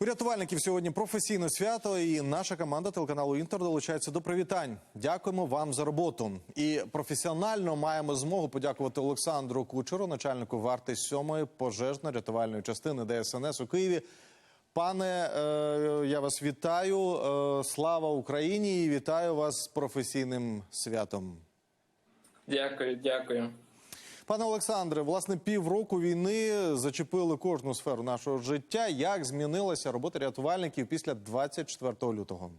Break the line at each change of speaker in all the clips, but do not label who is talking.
У рятувальників сьогодні професійне свято, і наша команда телеканалу Інтер долучається до привітань. Дякуємо вам за роботу. І професіонально маємо змогу подякувати Олександру Кучеру, начальнику варти 7-ї пожежно-рятувальної частини ДСНС у Києві. Пане, е, я вас вітаю. Е, слава Україні! І вітаю вас з професійним святом.
Дякую, дякую.
Пане Олександре, власне, півроку війни зачепили кожну сферу нашого життя. Як змінилася робота рятувальників після 24 лютого?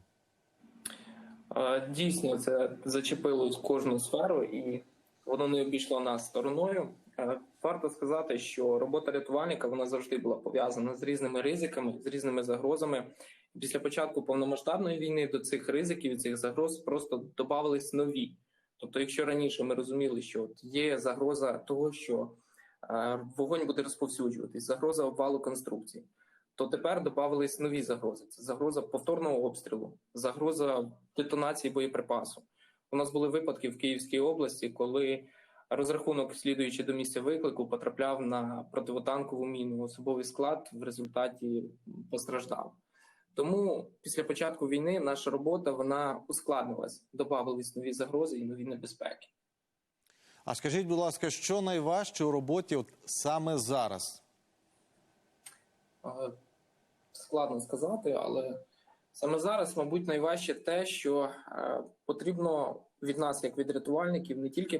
Дійсно, це зачепило кожну сферу, і воно не обійшло нас стороною. Варто сказати, що робота рятувальника вона завжди була пов'язана з різними ризиками, з різними загрозами. Після початку повномасштабної війни до цих ризиків і цих загроз просто додавались нові. Тобто, якщо раніше ми розуміли, що от є загроза того, що е, вогонь буде розповсюджуватись, загроза обвалу конструкцій, то тепер додавались нові загрози. Це загроза повторного обстрілу, загроза детонації боєприпасу. У нас були випадки в Київській області, коли розрахунок, слідуючи до місця виклику, потрапляв на противотанкову міну. Особовий склад в результаті постраждав. Тому після початку війни наша робота вона ускладнилась, додавались нові загрози і нові небезпеки.
А скажіть, будь ласка, що найважче у роботі от саме зараз?
Е, Складно сказати, але саме зараз, мабуть, найважче те, що е, потрібно від нас, як від рятувальників, не тільки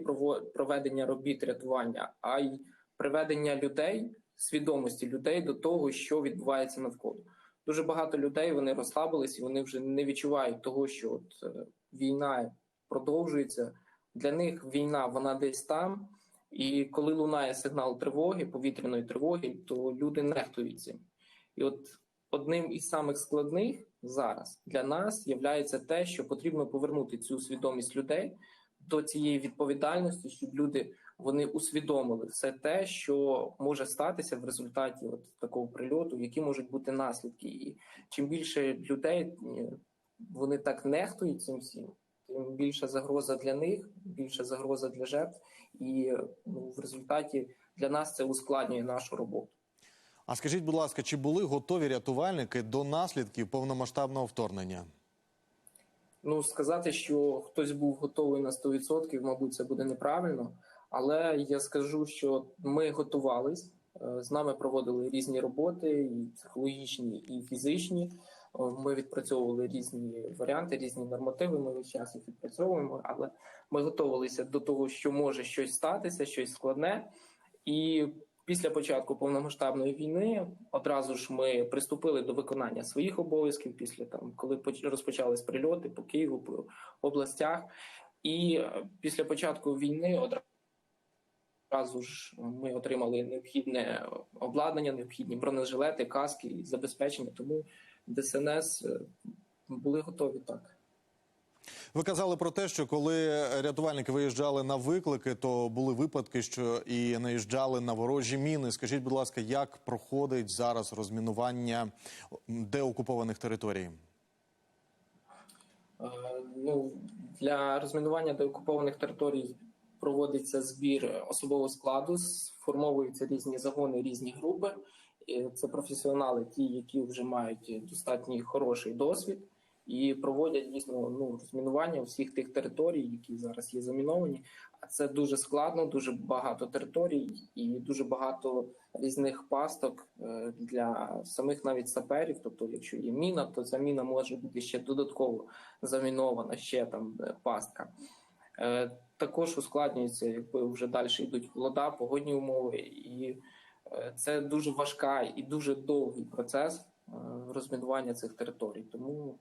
проведення робіт рятування, а й приведення людей, свідомості людей до того, що відбувається навколо. Дуже багато людей вони розслабились і вони вже не відчувають того, що от е, війна продовжується. Для них війна вона десь там. І коли лунає сигнал тривоги, повітряної тривоги, то люди нехтують цим. І от одним із самих складних зараз для нас є те, що потрібно повернути цю свідомість людей до цієї відповідальності, щоб люди вони усвідомили все те, що може статися в результаті от такого прильоту, які можуть бути наслідки. І чим більше людей е, вони так нехтують цим всім, тим більша загроза для них, більша загроза для жертв, і ну, в результаті для нас це ускладнює нашу роботу.
А скажіть, будь ласка, чи були готові рятувальники до наслідків повномасштабного вторгнення?
Ну, сказати, що хтось був готовий на 100%, мабуть, це буде неправильно. Але я скажу, що ми готувались, е, з нами проводили різні роботи, і психологічні, і фізичні. Е, Ми відпрацьовували різні варіанти, різні нормативи. Ми весь час їх відпрацьовуємо, але ми готувалися до того, що може щось статися, щось складне. І після початку повномасштабної війни одразу ж ми приступили до виконання своїх обов'язків після там, коли поч- розпочались прильоти по Києву, по областях. І е, після початку війни одразу ж ми отримали необхідне обладнання, необхідні бронежилети, каски і забезпечення. Тому ДСНС е, були готові так.
Ви казали про те, що коли рятувальники виїжджали на виклики, то були випадки, що і наїжджали на ворожі міни. Скажіть, будь ласка, як проходить зараз розмінування деокупованих територій?
Е, Ну, для розмінування деокупованих територій проводиться збір особового складу, сформовуються різні загони, різні групи. Це професіонали, ті, які вже мають достатньо хороший досвід, і проводять дійсно ну, розмінування всіх тих територій, які зараз є заміновані. А це дуже складно, дуже багато територій і дуже багато різних пасток е, для самих навіть саперів. Тобто, якщо є міна, то ця міна може бути ще додатково замінована, ще там е, пастка. Е, Також ускладнюється, якби вже далі йдуть холода, погодні умови, і е, це дуже важка і дуже довгий процес е, розмінування цих територій. Тому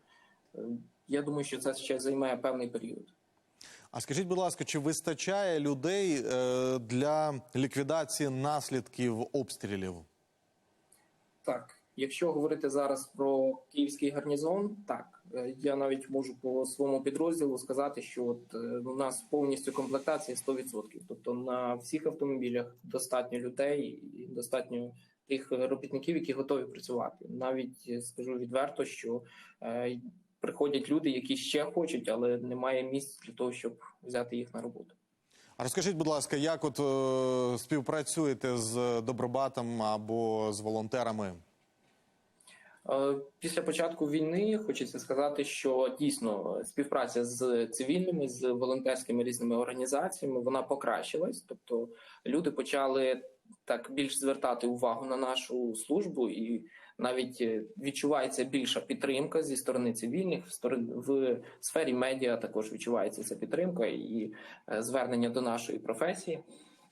я думаю, що це ще займає певний період.
А скажіть, будь ласка, чи вистачає людей для ліквідації наслідків обстрілів?
Так, якщо говорити зараз про київський гарнізон, так я навіть можу по своєму підрозділу сказати, що от е, у нас повністю комплектація 100%. Тобто на всіх автомобілях достатньо людей і достатньо тих робітників, які готові працювати. Навіть е, скажу відверто, що е, приходять люди, які ще хочуть, але немає місць для того, щоб взяти їх на роботу.
А розкажіть, будь ласка, як от е, співпрацюєте з добробатом або з волонтерами?
Е, Після початку війни хочеться сказати, що дійсно співпраця з цивільними, з волонтерськими різними організаціями вона покращилась. Тобто люди почали так більш звертати увагу на нашу службу, і навіть е, відчувається більша підтримка зі сторони цивільних в сфері медіа. Також відчувається ця підтримка і е, звернення до нашої професії.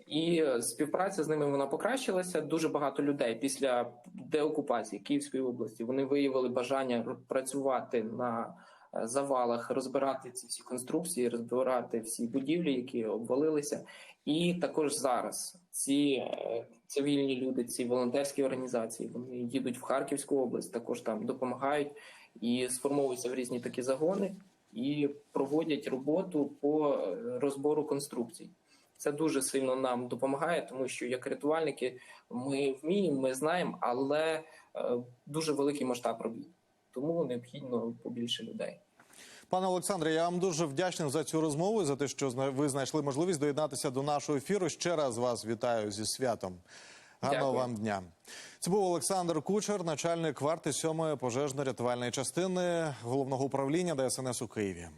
І е, співпраця з ними вона покращилася. Дуже багато людей після деокупації Київської області вони виявили бажання працювати на е, завалах, розбирати ці всі конструкції, розбирати всі будівлі, які обвалилися. І також зараз ці е, цивільні люди, ці волонтерські організації, вони їдуть в Харківську область, також там допомагають і сформовуються в різні такі загони і проводять роботу по розбору конструкцій. Це дуже сильно нам допомагає, тому що як рятувальники ми вміємо, ми знаємо, але е, дуже великий масштаб робіт. Тому необхідно побільше людей.
Пане Олександре, я вам дуже вдячний за цю розмову і за те, що ви знайшли можливість доєднатися до нашого ефіру. Ще раз вас вітаю зі святом. Гарного
Дякую.
вам дня. Це був Олександр Кучер, начальник варти 7-ї пожежно-рятувальної частини головного управління ДСНС у Києві.